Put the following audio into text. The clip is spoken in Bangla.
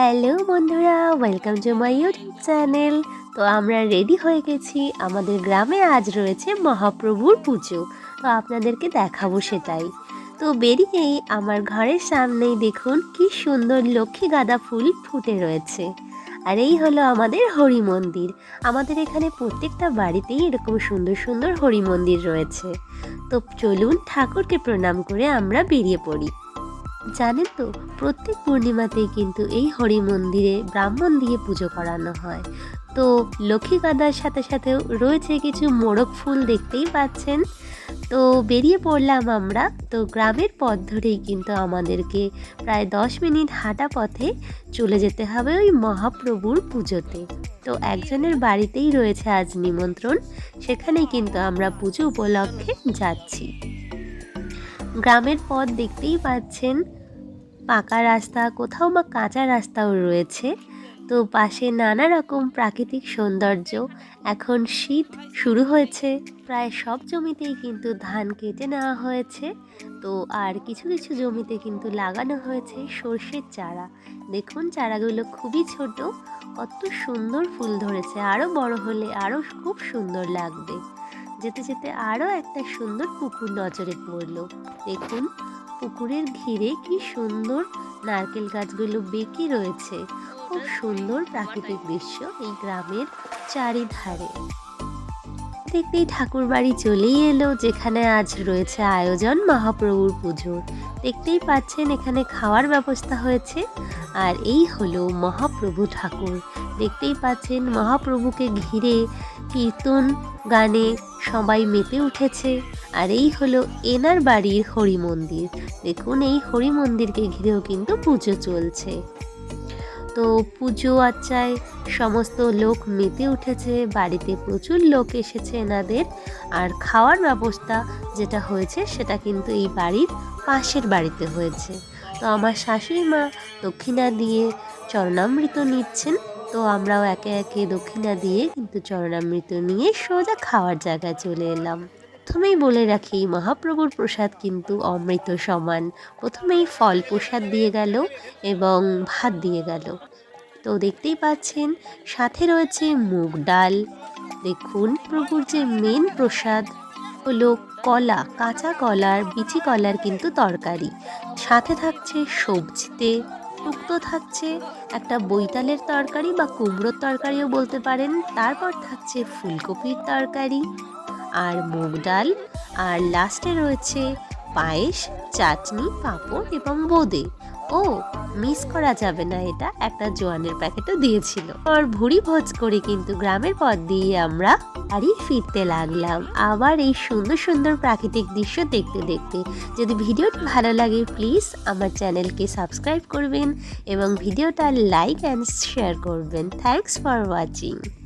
হ্যালো বন্ধুরা welcome to my YouTube channel তো আমরা রেডি হয়ে গেছি। আমাদের গ্রামে আজ রয়েছে মহাপ্রভুর পুজো। তো আপনাদেরকে দেখাবো সেটাই। তো বেরিয়েই আমার ঘরের সামনেই দেখুন কি সুন্দর লক্ষ্মী গাঁদা ফুল ফুটে রয়েছে। আর এই হলো আমাদের হরি মন্দির। আমাদের এখানে প্রত্যেকটা বাড়িতেই এরকম সুন্দর সুন্দর হরি মন্দির রয়েছে। তো চলুন ঠাকুরকে প্রণাম করে আমরা বেরিয়ে পড়ি। জানেন তো, প্রত্যেক পূর্ণিমাতেই কিন্তু এই হরি মন্দিরে ব্রাহ্মণ দিয়ে পুজো করানো হয়। তো লক্ষ্মী গাদার সাথে সাথে রয়েছে কিছু মোরগ ফুল দেখতেই পাচ্ছেন। তো বেরিয়ে পড়লাম আমরা, তো গ্রামের পথ ধরেই কিন্তু আমাদেরকে প্রায় দশ মিনিট হাঁটা পথে চলে যেতে হবে ওই মহাপ্রভুর পুজোতে। তো একজনের বাড়িতেই রয়েছে আজ নিমন্ত্রণ, সেখানেই কিন্তু আমরা পুজো উপলক্ষে যাচ্ছি। গ্রামের পথ দেখতেই পাচ্ছেন পাকা রাস্তা, কোথাও বা কাঁচা রাস্তাও রয়েছে। তো পাশে নানা রকম প্রাকৃতিক সৌন্দর্য। এখন শীত শুরু হয়েছে। প্রায় সব জমিতেই কিন্তু ধান কেটে নেওয়া হয়েছে। তো আর কিছু কিছু জমিতে কিন্তু লাগানো হয়েছে সর্ষের চারা। দেখুন, চারাগুলো খুবই ছোট। কত সুন্দর ফুল ধরেছে। আরও বড় হলে আরও খুব সুন্দর লাগবে। যেতে যেতে আরও একটা সুন্দর পুকুর নজরে পড়ল। দেখুন পুকুরের ঘিরে কি সুন্দর নারকেল গাছগুলো বেঁকে রয়েছে। খুব সুন্দর প্রাকৃতিক দৃশ্য এই গ্রামের চারিধারে। দেখতেই ঠাকুর বাড়ি চলেই এলো, যেখানে আজ রয়েছে আয়োজন মহাপ্রভুর পুজোর দেখতেই পাচ্ছেন এখানে খাওয়ার ব্যবস্থা হয়েছে। আর এই হলো মহাপ্রভু ঠাকুর। দেখতেই পাচ্ছেন মহাপ্রভুকে ঘিরে কীর্তন গানে সবাই মেতে উঠেছে। আর এই হলো এনার বাড়ির হরি মন্দির। দেখুন, এই হরি মন্দিরকে ঘিরেও কিন্তু পুজো চলছে। তো পুজো আচ্চায় সমস্ত লোক মেতে উঠেছে, বাড়িতে প্রচুর লোক এসেছে এনাদের। আর খাওয়ার ব্যবস্থা যেটা হয়েছে, সেটা কিন্তু এই বাড়ির পাশের বাড়িতে হয়েছে। তো আমার শাশুড়ি মা দক্ষিণা দিয়ে চরণামৃত নিচ্ছেন। তো আমরাও একে একে দক্ষিণা দিয়ে কিন্তু চরণামৃত নিয়ে সোজা খাওয়ার জায়গায় চলে এলাম। প্রথমেই বলে রাখি, মহাপ্রভুর প্রসাদ কিন্তু অমৃত সমান। প্রথমেই ফল প্রসাদ দিয়ে গেল এবং ভাত দিয়ে গেল। তো দেখতেই পাচ্ছেন, সাথে রয়েছে মুগ ডাল। দেখুন, প্রভুর যে মেন প্রসাদ হলো কলা, কাঁচা কলার, বিচি কলার কিন্তু তরকারি। সাথে থাকছে সবজিতে শুক্তো থাকছে, একটা বৈতালের তরকারি বা কুমড়োর তরকারিও বলতে পারেন, তারপর থাকছে ফুলকপির তরকারি আর মুগ ডাল, আর লাস্টে রয়েছে পায়েস, চাটনি, পাঁপড় এবং বোঁদে। ও মিস করা যাবে না এটা। একটা জোয়ানের প্যাকেটও দিয়েছিল। আর ভুড়ি ভোজ করে কিন্তু গ্রামের পথ দিয়ে আমরা বাড়ি ফিরতে লাগলাম। আবার এই সুন্দর সুন্দর প্রাকৃতিক দৃশ্য দেখতে দেখতে। যদি ভিডিওটি ভালো লাগে প্লিজ আমার চ্যানেলকে সাবস্ক্রাইব করবেন এবং ভিডিওটা লাইক অ্যান্ড শেয়ার করবেন। Thanks for watching